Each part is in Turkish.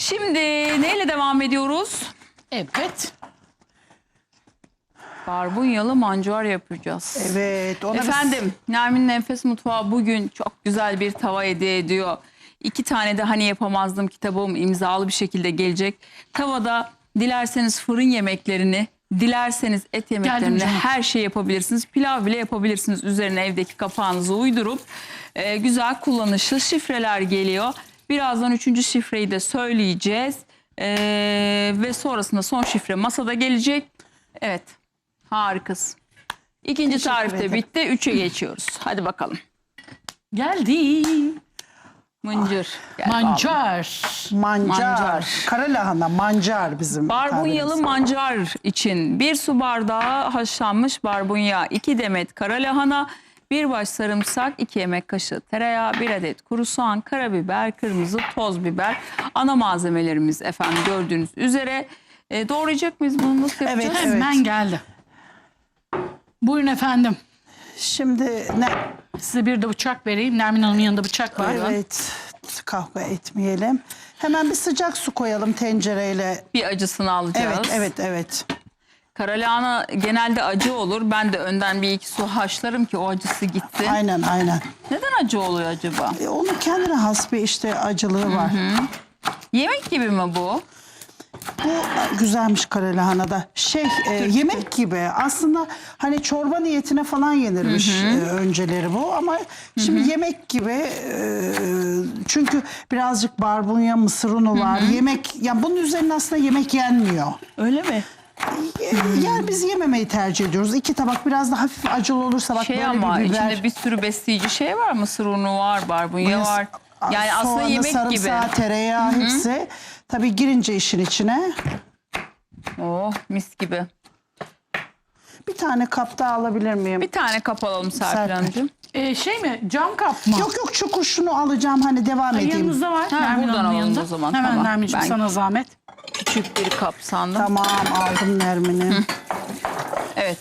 Şimdi neyle devam ediyoruz? Evet. Barbunyalı mancar yapacağız. Evet. Ona biz- Efendim Nermin Nefes Mutfağı bugün çok güzel bir tava hediye ediyor. İki tane de hani yapamazdım kitabım imzalı bir şekilde gelecek. Tavada dilerseniz fırın yemeklerini, dilerseniz et yemeklerini canım. her şey yapabilirsiniz. Pilav bile yapabilirsiniz üzerine evdeki kapağınızı uydurup. e, güzel kullanışlı şifreler geliyor. Birazdan üçüncü şifreyi de söyleyeceğiz. E, ve sonrasında son şifre masada gelecek. Evet harikasın. İkinci Teşekkür tarifte ederim. bitti. Üçe geçiyoruz. Hadi bakalım. Geldi. Mıncır. Gel bakalım. Mancar. mancar. Mancar. Kara lahana mancar bizim. Barbunyalı tabirimiz. mancar için bir su bardağı haşlanmış barbunya, 2 demet kara lahana, bir baş sarımsak, 2 yemek kaşığı tereyağı, 1 adet kuru soğan, karabiber, kırmızı toz biber. Ana malzemelerimiz efendim gördüğünüz üzere. E, doğrayacak mıyız bunu nasıl yapacağız? Evet. Hemen geldi. Buyurun efendim. Şimdi ne? Size bir de bıçak vereyim. Nermin Hanım'ın yanında bıçak var. Evet. Kavga etmeyelim. Hemen bir sıcak su koyalım tencereyle. Bir acısını alacağız. Evet, evet, evet. Kara lahana genelde acı olur. Ben de önden bir iki su haşlarım ki o acısı gitsin. Aynen, aynen. Neden acı oluyor acaba? E, onun kendine has bir işte acılığı var. Yemek gibi mi bu? Bu güzelmiş kara lahanada. Şey, e, yemek gibi. Aslında hani çorba niyetine falan yenirmiş e, önceleri bu ama şimdi yemek gibi e, çünkü birazcık barbunya, mısır unu var. Yemek, ya bunun üzerine aslında yemek yenmiyor. Öyle mi? E, Yani biz yememeyi tercih ediyoruz. İki tabak biraz da hafif acılı olursa bak Şey böyle ama bir biber. içinde bir sürü besleyici şey var. Mısır unu var, barbunya var. Yani aslında soğanı, yemek gibi. sarımsağı, tereyağı hepsi. Tabii girince işin içine Oh mis gibi. bir tane kap daha alabilir miyim? Bir tane kap alalım Serpil Serpil. Hanımcığım. Ee, şey mi? Cam kap mı? Yok yok çukur şunu alacağım hani devam edeyim. Yanınızda var. Ha, Nermin buradan Hanım'ın alalım o zaman, Hemen tamam. Nermin'ciğim Ben- sana zahmet. Küçük bir kap sandım. Tamam aldım Nermin'i. Evet.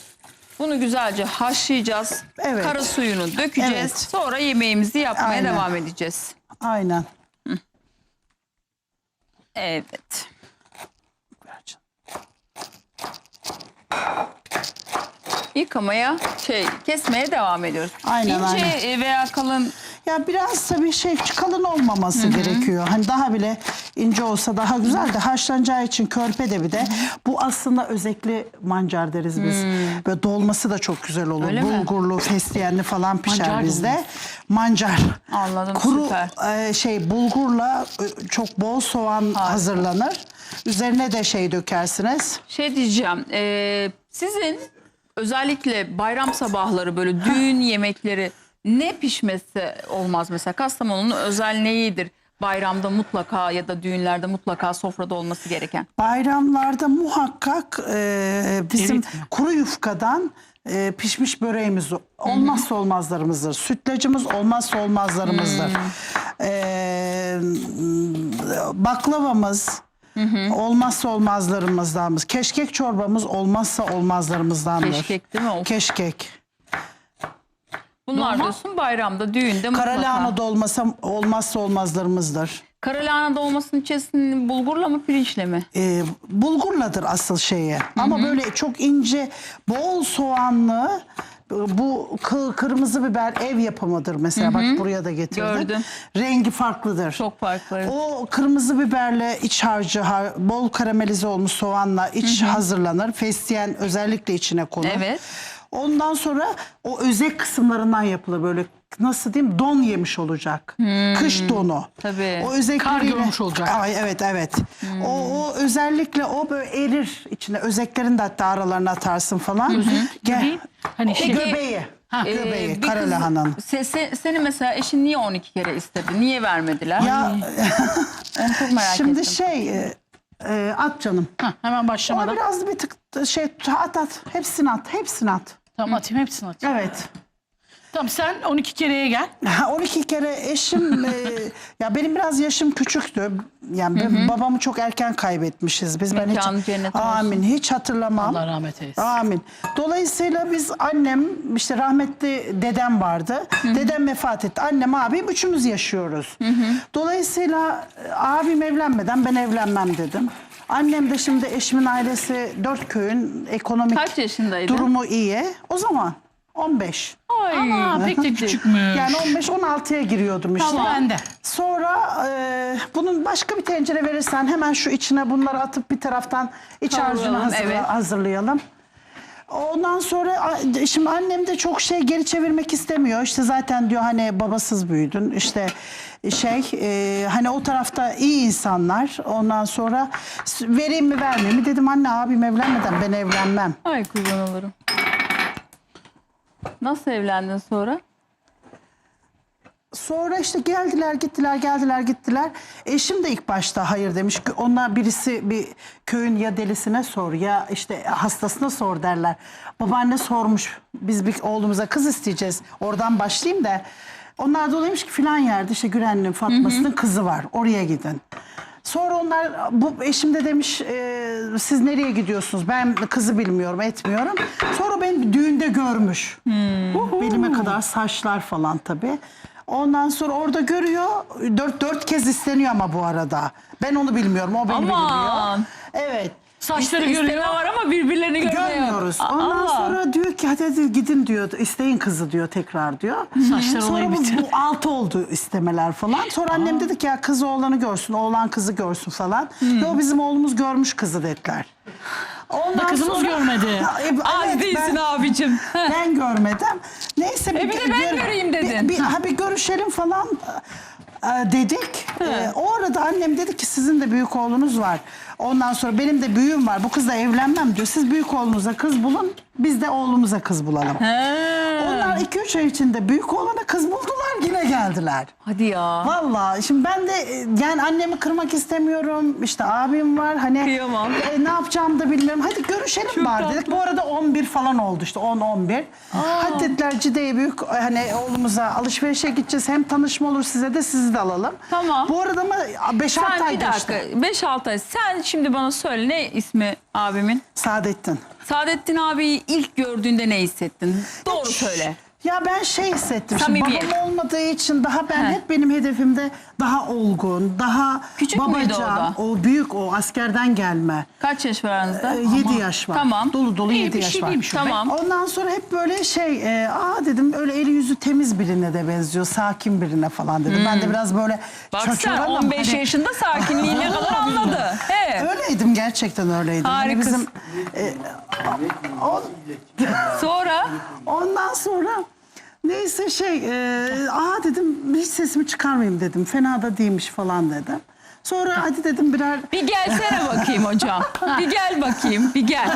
Bunu güzelce haşlayacağız. Evet. Kara suyunu dökeceğiz. Evet. Sonra yemeğimizi yapmaya Aynen. devam edeceğiz. Aynen. Evet. Ver canım. Yıkamaya, şey kesmeye devam ediyoruz. Aynen, İnce aynen. veya kalın Ya biraz tabii şey kalın olmaması gerekiyor. Hani daha bile ince olsa daha güzel de haşlanacağı için körpe de bir de. Bu aslında özekli mancar deriz biz. Böyle dolması da çok güzel olur. Öyle mi? Bulgurlu, fesleğenli falan pişer Mancar bizde. Mancar. Anladım, Kuru süper. e, şey bulgurla e, çok bol soğan hazırlanır. Üzerine de şey dökersiniz. Şey diyeceğim, e, sizin özellikle bayram sabahları böyle düğün yemekleri ne pişmesi olmaz mesela? Kastamonu'nun özel neyidir? Bayramda mutlaka ya da düğünlerde mutlaka sofrada olması gereken. Bayramlarda muhakkak e, bizim Evet mi? kuru yufkadan e, pişmiş böreğimiz olmazsa olmazlarımızdır. Sütlacımız olmazsa olmazlarımızdır. E, baklavamız olmazsa olmazlarımızdandır. Keşkek çorbamız olmazsa olmazlarımızdandır. Keşkek değil mi? Keşkek. Bunlar Dolma? diyorsun bayramda, düğünde mutlaka. lahana dolmasa olmazsa olmazlarımızdır. Kara lahana dolmasının içerisinde bulgurla mı pirinçle mi? e, bulgurladır asıl şeyi. Ama böyle çok ince, bol soğanlı bu kı- kırmızı biber ev yapımıdır mesela. Bak buraya da getirdim. Gördüm. Rengi farklıdır. Çok farklı. O kırmızı biberle iç harcı, har- bol karamelize olmuş soğanla iç hazırlanır. Fesleğen özellikle içine konur. Evet. Ondan sonra o özek kısımlarından yapılır böyle nasıl diyeyim don yemiş olacak. Kış donu. Tabii. O özekleriyle. Kar görmüş olacak. Ay, evet evet. O, o özellikle o böyle erir içine. Özeklerin de hatta aralarına atarsın falan. Gel. Göbeği, hani şey- Göbeği. Ha. Ee, Göbeği. bir kara kız- lahananın. Se, se- seni mesela eşin niye 12 kere istedi? Niye vermediler? Ya Onu çok merak şimdi ettim. şey e, e, at canım. Hah, hemen Ona başlamadan. biraz bir tık şey at at. Hepsini at. Hepsini at. Tamam atayım hepsini atayım. Evet. Tamam sen 12 kereye gel. 12 kere eşim e, ya benim biraz yaşım küçüktü. Yani ben- babamı çok erken kaybetmişiz biz. Ben Mekanı hiç cennet olsun. amin hiç hatırlamam. Allah rahmet eylesin. Amin. Dolayısıyla biz annem işte rahmetli dedem vardı. Dedem vefat etti. Annem abim üçümüz yaşıyoruz. Dolayısıyla e, abim evlenmeden ben evlenmem dedim. Annem de şimdi eşimin ailesi dört köyün ekonomik Kaç durumu iyi. O zaman 15. Ay. Aa, pek de küçükmüş. Yani 15-16'ya giriyordum işte. Tamam. Ben de. Sonra e, bunun başka bir tencere verirsen hemen şu içine bunları atıp bir taraftan iç harcını hazırla- evet. hazırlayalım. Ondan sonra a- şimdi annem de çok şey geri çevirmek istemiyor. İşte zaten diyor hani babasız büyüdün. İşte şey e, hani o tarafta iyi insanlar. Ondan sonra vereyim mi vermeyeyim mi dedim anne abim evlenmeden ben evlenmem. Ay kurban olurum. Nasıl evlendin sonra? Sonra işte geldiler gittiler geldiler gittiler. Eşim de ilk başta hayır demiş. Ona birisi bir köyün ya delisine sor ya işte hastasına sor derler. Babaanne sormuş biz bir oğlumuza kız isteyeceğiz. Oradan başlayayım da. Onlar da oluyormuş ki filan yerde işte Güren'in Fatma'sının kızı var oraya gidin. Sonra onlar bu eşim de demiş e, siz nereye gidiyorsunuz? Ben kızı bilmiyorum etmiyorum. Sonra beni düğünde görmüş. Belime kadar saçlar falan tabii. Ondan sonra orada görüyor. Dört, dört kez isteniyor ama bu arada. Ben onu bilmiyorum. O beni Aman. bilmiyor. Evet. Saçları İste- isteme var ama birbirlerini görmüyor. Görmüyoruz. Ondan Aa. sonra diyor ki hadi, hadi gidin diyor. isteyin kızı diyor tekrar diyor. Saçlar Sonra bu, bu altı oldu istemeler falan. Sonra annem dedi ki ya kızı oğlanı görsün, oğlan kızı görsün falan. Yo bizim oğlumuz görmüş kızı dediler. Ondan kızımız görmedi. Ha, e, Az evet, değilsin ben- abicim. ben görmedim. Neyse E bir de ben göreyim dedin. Bir, bir, ha, bir görüşelim falan e, dedik. E, o arada annem dedi ki sizin de büyük oğlunuz var. Ondan sonra benim de büyüğüm var. Bu kızla evlenmem diyor. Siz büyük oğlunuza kız bulun. Biz de oğlumuza kız bulalım. Onlar 2-3 ay içinde büyük oğlana kız buldular yine geldiler. Hadi ya. Vallahi şimdi ben de e, yani annemi kırmak istemiyorum. İşte abim var hani Kıyamam. e, ne yapacağımı da bilmiyorum. Hadi görüşelim Çok bari tatlı. dedik. Bu arada 11 falan oldu işte 10-11. Hadi dediler Cide'ye büyük hani oğlumuza alışverişe gideceğiz. Hem tanışma olur size de sizi de alalım. Tamam. Bu arada mı 5-6 Sen ay bir dakika. geçti. 5-6 ay. Sen şimdi bana söyle ne ismi abimin? Saadettin. Saadettin abiyi ilk gördüğünde ne hissettin? Doğru söyle. Ya ben şey hissettim. Şimdi Samimiyet. babam olmadığı için daha ben He. hep benim hedefimde daha olgun, daha Küçük müydü o babacan. O büyük o askerden gelme. Kaç yaş var aranızda? 7 yaş var. Tamam. Dolu dolu İyi 7 bir yaş şey var. değilmiş o be. Tamam. Ondan sonra hep böyle şey, e, aa dedim öyle eli yüzü temiz birine de benziyor, sakin birine falan dedim. Ben de biraz böyle Bak sen çoçoranım. 15 Hani- yaşında sakinliği ne kadar anladı. He. Öyleydim gerçekten öyleydim. Hani Harikasın. e, o- Sonra ondan sonra neyse şey, e, aa dedim hiç sesimi çıkarmayayım dedim. Fena da değilmiş falan dedim. Sonra hadi dedim birer bir gelsene bakayım hocam. Bir gel bakayım. Bir gel.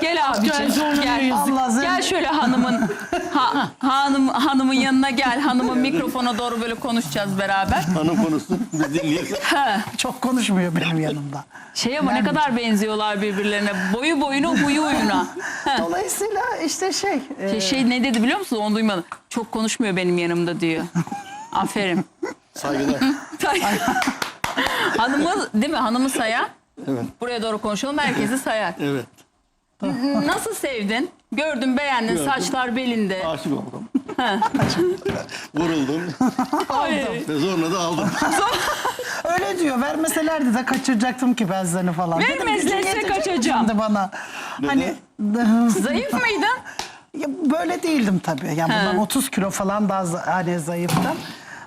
Gel Gel, abicim. Gel. Allah Gel şöyle hanımın ha- hanım hanımın yanına gel. Hanımın mikrofona doğru böyle konuşacağız beraber. Hanım konuşsun biz dinleyelim. çok konuşmuyor benim yanımda. Şey ama ne kadar benziyorlar birbirlerine. Boyu boyuna, huyu huyuna. Dolayısıyla işte şey, e, Şey, şey ne dedi biliyor musun? Onu duymadım. Çok konuşmuyor benim yanımda diyor. Aferin. Saygılar. Hanımı değil mi? Hanımı sayan. Evet. Buraya doğru konuşalım. Herkesi sayar. Evet. Nasıl sevdin? Gördün, beğendin. Gördüm. Saçlar belinde. Aşık oldum. Vuruldum. Ay. Ve sonra da aldım. Öyle diyor. Vermeselerdi de kaçıracaktım ki ben seni falan. Dedim, yetecek mi kaçacağım. Şimdi bana. Hani Zayıf mıydın? Ya böyle değildim tabii. Yani bundan 30 kilo falan daha za- hani zayıftım.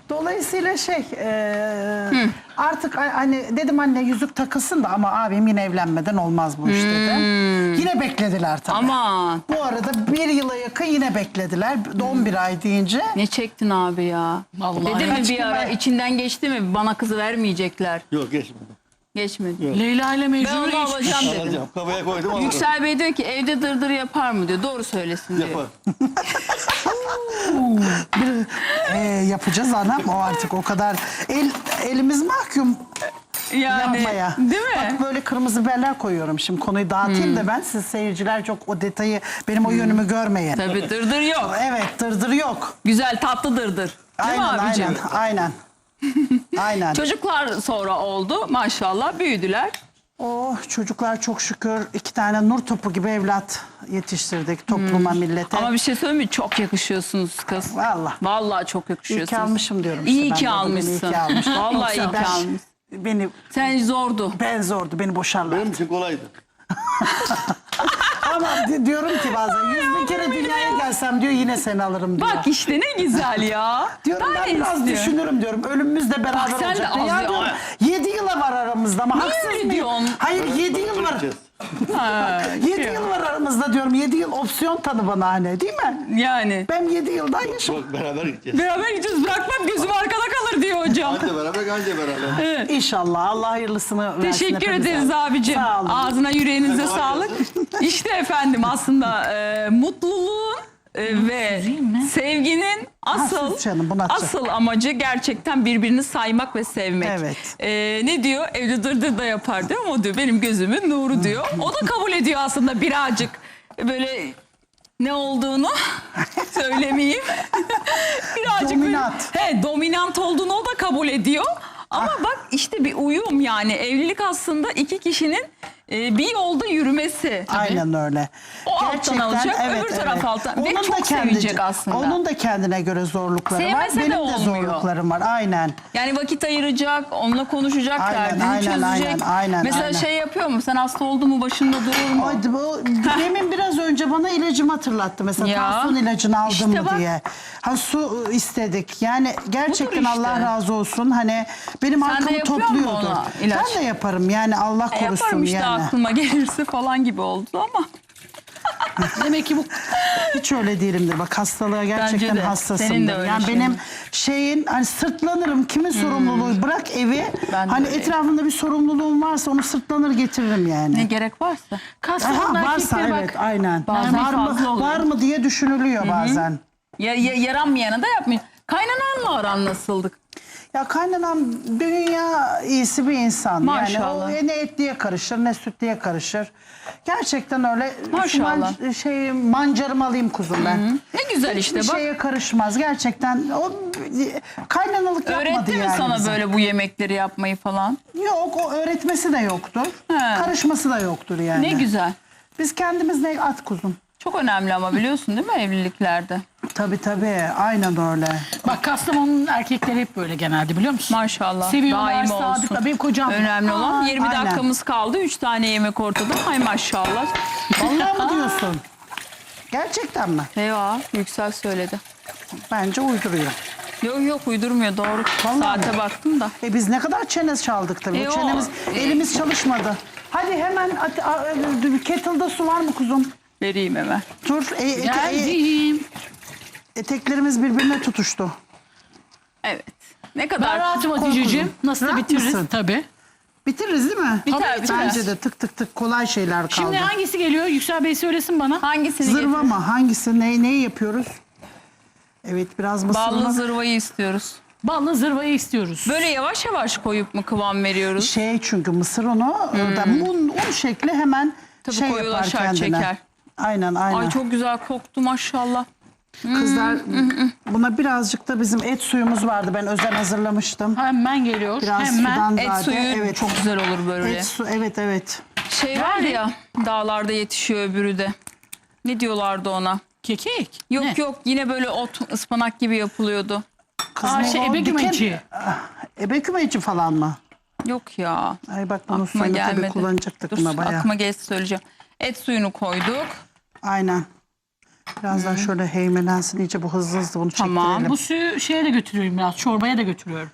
Dolayısıyla şey e, artık hani dedim anne yüzük takılsın da ama abim yine evlenmeden olmaz bu iş dedim. Yine beklediler tabii. Aman. Bu arada bir yıla yakın yine beklediler. 11 ay deyince. Ne çektin abi ya? Vallahi. Dedi mi bir ara içinden geçti mi? Bana kızı vermeyecekler. Yok geçmedi. Geçmedi. Leyla ile Ben Mecnun'u onu geçmiş. alacağım dedim. Alacağım. Kafaya koydum alacağım. Yüksel Bey diyor ki evde dırdır yapar mı diyor. Doğru söylesin diyor. Yapar. Bir, e, yapacağız anam o artık o kadar el, elimiz mahkum. Yani, yapmaya. değil mi? Bak böyle kırmızı biberler koyuyorum şimdi konuyu dağıtayım da ben siz seyirciler çok o detayı benim o yönümü görmeyin. Tabii dırdır yok. Evet dırdır yok. Güzel tatlı dırdır. Değil Aynen mi abicim? aynen aynen. aynen. Çocuklar sonra oldu maşallah büyüdüler. Oh çocuklar çok şükür iki tane nur topu gibi evlat yetiştirdik topluma millete. Ama bir şey söyleyeyim mi? Çok yakışıyorsunuz kız. Vallahi. Vallahi çok İyi yakışıyorsunuz. ki almışım diyorum. İyi işte ki ben de bugün, iyi almışsın. ki almışım. Vallahi iyi ki ben- almışsın. Beni Sen zordu. ben zordu beni boşarlar. Benim için kolaydı. Ama di- diyorum ki bazen yüz bin kere dünyaya gelsem diyor yine seni alırım diyor. Bak işte ne güzel ya. Diyorum ben, ne biraz istiyorum? düşünürüm diyorum. Ölümümüzle beraber Bak sen de olacak. az Ya diyorum 7 yıla var aramızda ama Niye haksız öyle mıyım? diyorsun? Hayır 7 yıl var. Ha, 7 yıl var aramızda diyorum. 7 yıl opsiyon tanı bana hani değil mi? Yani. Ben 7 yıldan yaşam. Bak beraber gideceğiz. Beraber gideceğiz. Bırakmam gözüm arkada kalır diyor hocam. Anca beraber anca beraber. İnşallah Allah hayırlısını versin Teşekkür hepimize. ederiz abicim. Sağ olun. Ağzına yüreğinize sağlık. İşte efendim aslında e, mutluluğun e, ve sevginin asıl canım, bunu atacak. asıl amacı gerçekten birbirini saymak ve sevmek. Evet. E, ne diyor? Evde dırdır da yapar diyor ama o diyor benim gözümün nuru diyor. O da kabul ediyor aslında birazcık böyle ne olduğunu söylemeyeyim. birazcık böyle- Dominant. he, dominant olduğunu o da kabul ediyor. Ama Ah. bak işte bir uyum yani evlilik aslında iki kişinin e, bir yolda yürümesi. Aynen öyle. O alttan alacak, öbür taraf alttan. Ve çok sevecek aslında. Onun da kendine göre zorlukları var. Sevmese de Benim de olmuyor. zorluklarım var. Aynen. Yani vakit ayıracak, onunla konuşacak, Aynen, derdini aynen, çözecek. aynen, aynen, Mesela aynen. şey yapıyor mu? Sen hasta oldun mu başında durur mu? Ay, bu, demin biraz önce bana ilacımı hatırlattı. Mesela Ya. tansiyon ilacını aldım İşte mı bak. diye. Ha su istedik. Yani gerçekten işte. Allah razı olsun. Hani benim Sen de arkamı topluyordu. Ben de yaparım. Yani Allah E, korusun yaparım işte yani. Aklıma gelirse falan gibi oldu ama. Demek ki bu Hiç öyle değilimdir. Bak hastalığa gerçekten de. hassasımdır. Senin de öyle yani şeyin. benim şeyin hani sırtlanırım. Kimin sorumluluğu? Bırak evi. Hmm. Ben de hani öyleyim. etrafında bir sorumluluğum varsa onu sırtlanır getiririm yani. Ne gerek varsa. Aha, varsa erkeklere evet bak. aynen. Bazen var mı oluyor. var mı diye düşünülüyor bazen. Ya, ya, yaranmayana da yapmayın. Kaynananla aran nasıldık? Ya kaynanam dünya iyisi bir insan. Maşallah. Yani o ne etliye karışır ne sütliye karışır. Gerçekten öyle. Maşallah. man- şey mancarımı alayım kuzum ben. Ne güzel işte Hiçbir bak. şeye karışmaz. Gerçekten o kaynanalık yapmadı Öğretti mi yani sana bize. böyle bu yemekleri yapmayı falan? Yok o öğretmesi de yoktur. He. Karışması da yoktur yani. Ne güzel. Biz kendimiz ne at kuzum. Çok önemli ama biliyorsun değil mi evliliklerde? Tabii tabii aynen öyle. Bak Kastamonu'nun erkekleri hep böyle genelde biliyor musun? Maşallah. Seviyorlar, Daim sadıklar. olsun. Benim kocam- Önemli olan Aa, 20 aynen. dakikamız kaldı. 3 tane yemek ortada. Ay maşallah. Vallahi mı diyorsun? Gerçekten mi? Eyvah Yüksel söyledi. Bence uyduruyor. Yok yok uydurmuyor doğru. Vallahi Saate mi? baktım da. E biz ne kadar çene çaldık tabii. E o çenemiz, e- elimiz çalışmadı. Hadi hemen at, a, a- kettle'da su var mı kuzum? Vereyim hemen. Dur. E, e- e- Geldim. Eteklerimiz birbirine tutuştu. Evet. Ne Ben kadar rahatım. Hatice'ciğim. Nasıl Rahat bitiririz? mısın? Tabii. Bitiririz değil mi? Biter, Tabii, biter. Bence de tık tık tık kolay şeyler kaldı. Şimdi hangisi geliyor? Yüksel Bey söylesin bana. hangisini Zırva getirdin? mı? Hangisi? Ne, neyi yapıyoruz? Evet biraz. Ballı zırvayı istiyoruz. Ballı zırvayı istiyoruz. Böyle yavaş yavaş koyup mu kıvam veriyoruz? Şey çünkü mısır unu da un, un şekli hemen Hmm. Tabii şey yapar koyulaşar, kendine. çeker. Aynen aynen. Ay çok güzel koktu maşallah. Kızlar buna birazcık da bizim et suyumuz vardı. Ben özel hazırlamıştım. Hemen geliyor. Biraz Hemen. sudan Et zade. suyu evet. çok güzel olur böyle. Et su evet evet. Şey var ya dağlarda yetişiyor öbürü de. Ne diyorlardı ona? Kekik. Yok Ne? yok yine böyle ot ıspanak gibi yapılıyordu. Kız Aa, ne şey, o? ebe Diken- gümeci. Ebe kümeci falan mı? Yok ya. Ay bak bunun Aklıma suyunu tabii gelmedi. kullanacaktık Dur buna bayağı. aklıma gelirse söyleyeceğim. Et suyunu koyduk. Aynen. Birazdan şöyle heymelensin iyice bu hızlı hızlı bunu Tamam, çektirelim. Bu suyu şeye de götürüyorum biraz. Çorbaya da götürüyorum.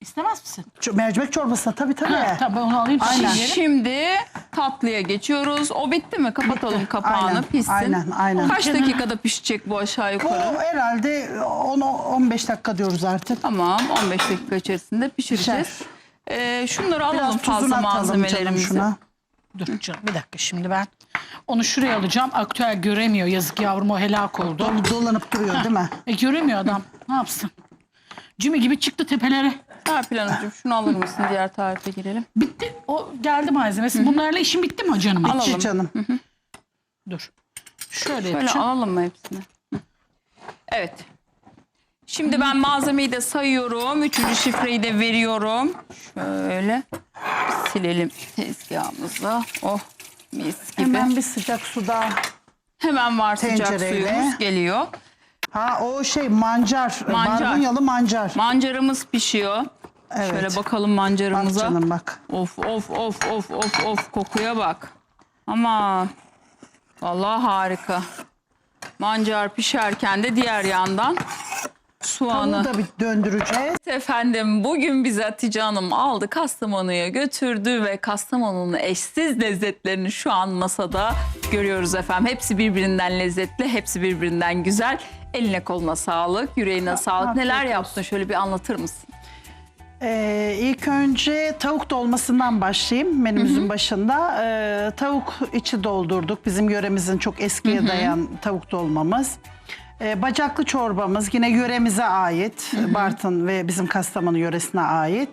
İstemez misin? Ç- Mercimek çorbası tabii tabii. Ha, tabii onu alayım. Aynen. Aynen. Şimdi tatlıya geçiyoruz. O bitti mi? Kapatalım kapağını Aynen, pişsin. aynen, aynen. Kaç dakikada pişecek bu aşağı Bu yukarı? herhalde 10-15 dakika diyoruz artık. Tamam 15 dakika içerisinde pişireceğiz. Pişer. Ee, şunları alalım Biraz tuzunu fazla atalım canım malzemelerimizi. şuna. Dur canım bir dakika şimdi ben onu şuraya alacağım. Aktüel göremiyor. Yazık yavrum o helak oldu. Dol- dolanıp duruyor değil mi? E göremiyor adam. Ne yapsın? Cimi gibi çıktı tepelere. Serpil Hanımcığım şunu alır mısın? Diğer tarife girelim. Bitti. O geldi malzemesi. Bunlarla işim bitti mi canım? Alalım. Bitti canım. Dur. Şöyle Şöyle yapacağım. alalım mı hepsini? Hı. Evet. Şimdi ben malzemeyi de sayıyorum. Üçüncü şifreyi de veriyorum. Şöyle silelim tezgahımızı. Oh mis gibi. Hemen, Hemen bir sıcak suda. var sıcak Tencereyle. suyumuz geliyor. Ha o şey mancar. Mancar. Barbunyalı mancar. Mancarımız pişiyor. Evet. Şöyle bakalım Bak mancarımıza. canım bak. Of of of of of of kokuya bak. Ama vallahi harika. Mancar pişerken de diğer yandan soğanı. Tavuğu da bir döndüreceğiz. Efendim bugün bizi Hatice Hanım aldı Kastamonu'ya götürdü ve Kastamonu'nun eşsiz lezzetlerini şu an masada görüyoruz efendim. Hepsi birbirinden lezzetli, hepsi birbirinden güzel. Eline koluna sağlık, yüreğine sağlık. afiyet Neler olsun. yaptın şöyle bir anlatır mısın? Ee, ilk önce tavuk dolmasından başlayayım menümüzün başında. Ee, tavuk içi doldurduk. Bizim yöremizin çok eskiye dayan tavuk dolmamız. Ee, bacaklı çorbamız yine yöremize ait. Bartın ve bizim Kastamonu yöresine ait.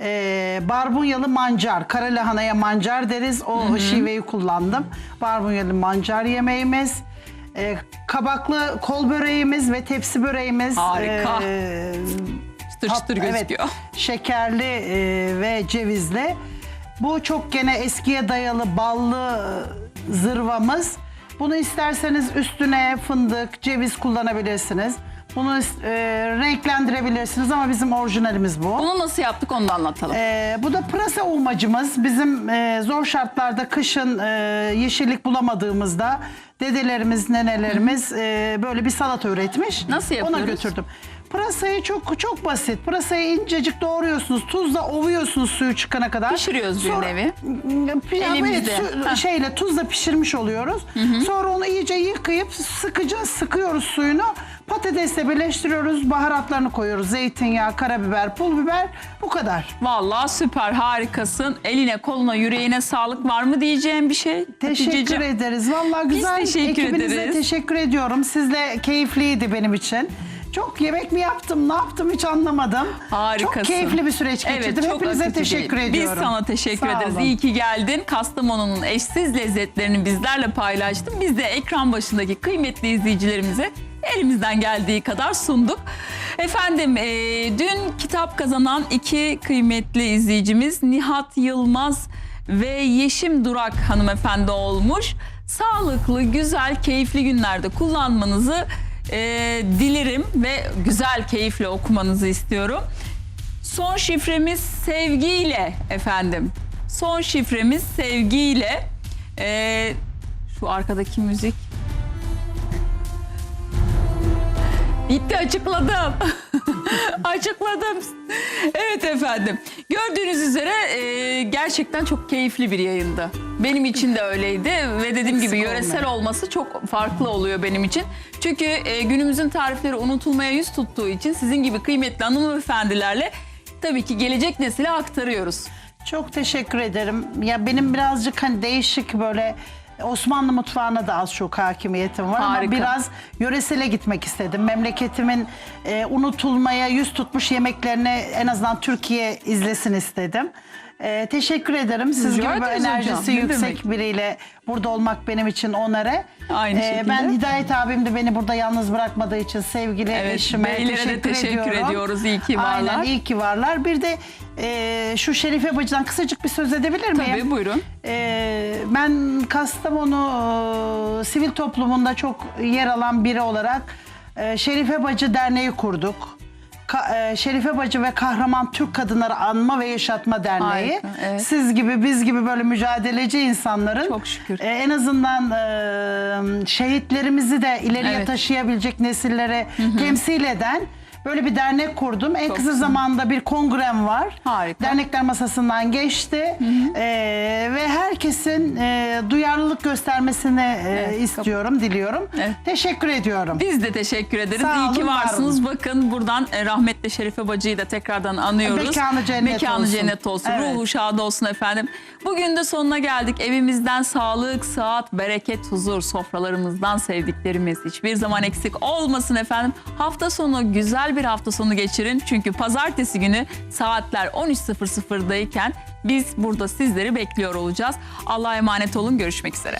Ee, barbunyalı mancar. Kara lahanaya mancar deriz. O şiveyi kullandım. Barbunyalı mancar yemeğimiz. Ee, kabaklı kol böreğimiz ve tepsi böreğimiz. Harika. Ee, Çıtır çıtır gözüküyor. Evet, şekerli e, ve cevizli. Bu çok gene eskiye dayalı ballı e, zırvamız. Bunu isterseniz üstüne fındık, ceviz kullanabilirsiniz. Bunu e, renklendirebilirsiniz ama bizim orijinalimiz bu. Bunu nasıl yaptık onu da anlatalım. E, bu da pırasa ulmacımız. Bizim e, zor şartlarda kışın e, yeşillik bulamadığımızda dedelerimiz, nenelerimiz e, böyle bir salata üretmiş. Nasıl Ona yapıyoruz? götürdüm. Pırasayı çok çok basit. Pırasayı incecik doğruyorsunuz. Tuzla ovuyorsunuz suyu çıkana kadar. Pişiriyoruz bir Sonra- nevi. Ya Elimizde. Su- şeyle tuzla pişirmiş oluyoruz. Sonra onu iyice yıkayıp sıkıca sıkıyoruz suyunu. Patatesle birleştiriyoruz. Baharatlarını koyuyoruz. Zeytinyağı, karabiber, pul biber. Bu kadar. Vallahi süper harikasın. Eline koluna yüreğine sağlık var mı diyeceğim bir şey? Teşekkür Haticeciğim? ederiz. Vallahi güzel. teşekkür Ekibinize ederiz. teşekkür ediyorum. Sizle keyifliydi benim için. Çok yemek mi yaptım, ne yaptım hiç anlamadım. Harikasın. Çok keyifli bir süreç geçirdim. çok Hepinize teşekkür değil. ediyorum. Biz sana teşekkür Sağ ederiz. olun. İyi ki geldin. Kastamonu'nun eşsiz lezzetlerini bizlerle paylaştın. Biz de ekran başındaki kıymetli izleyicilerimize elimizden geldiği kadar sunduk. Efendim e, dün kitap kazanan iki kıymetli izleyicimiz Nihat Yılmaz ve Yeşim Durak hanımefendi olmuş. Sağlıklı, güzel, keyifli günlerde kullanmanızı e, dilerim ve güzel, keyifle okumanızı istiyorum. Son şifremiz sevgiyle efendim. Son şifremiz sevgiyle. Ee, şu arkadaki müzik. Bitti açıkladım. açıkladım. Evet efendim. Gördüğünüz üzere e, gerçekten çok keyifli bir yayındı. Benim için de öyleydi ve dediğim gibi yöresel olması çok farklı oluyor benim için. Çünkü e, günümüzün tarifleri unutulmaya yüz tuttuğu için sizin gibi kıymetli hanımefendilerle tabii ki gelecek nesile aktarıyoruz. Çok teşekkür ederim. Ya benim birazcık hani değişik böyle Osmanlı mutfağına da az çok hakimiyetim var Harika. ama biraz yöresele gitmek istedim. Memleketimin e, unutulmaya yüz tutmuş yemeklerini en azından Türkiye izlesin istedim. E, teşekkür ederim. Siz Rica gibi ederiz hocam. enerjisi Ne yüksek demek. biriyle burada olmak benim için onere. Aynı şekilde. Ben Hidayet abim de beni burada yalnız bırakmadığı için sevgili Evet, eşime beylere de teşekkür, teşekkür ediyorum. ediyoruz. İyi ki varlar. Aynen iyi ki varlar. Bir de e, şu Şerife Bacı'dan kısacık bir söz edebilir miyim? Tabii buyurun. Ee, ben Kastamonu e, sivil toplumunda çok yer alan biri olarak e, Şerife Bacı Derneği kurduk. Ka- e, Şerife Bacı ve Kahraman Türk Kadınları Anma ve Yaşatma Derneği. Harika, evet. Siz gibi biz gibi böyle mücadeleci insanların Çok şükür. e, en azından e, şehitlerimizi de ileriye Evet. taşıyabilecek nesillere temsil eden böyle bir dernek kurdum. En Çok kısa zamanda bir kongrem var. Harika. Dernekler masasından geçti Ee, ve herkesin e, duyarlılık göstermesini e, Evet, istiyorum, diliyorum. Evet. Teşekkür ediyorum. Biz de teşekkür ederiz. Sağ İyi ki olun, var varsınız. Bakın buradan e, rahmetli Şerife Bacı'yı da tekrardan anıyoruz. Mekanı cennet Mekanı olsun. cennet olsun. Evet. Ruhu şad olsun efendim. Bugün de sonuna geldik. Evimizden sağlık, sıhhat, bereket, huzur, sofralarımızdan sevdiklerimiz hiçbir zaman eksik olmasın efendim. Hafta sonu güzel bir hafta sonu geçirin. Çünkü pazartesi günü saatler 13.00'dayken biz burada sizleri bekliyor olacağız. Allah'a emanet olun. Görüşmek üzere.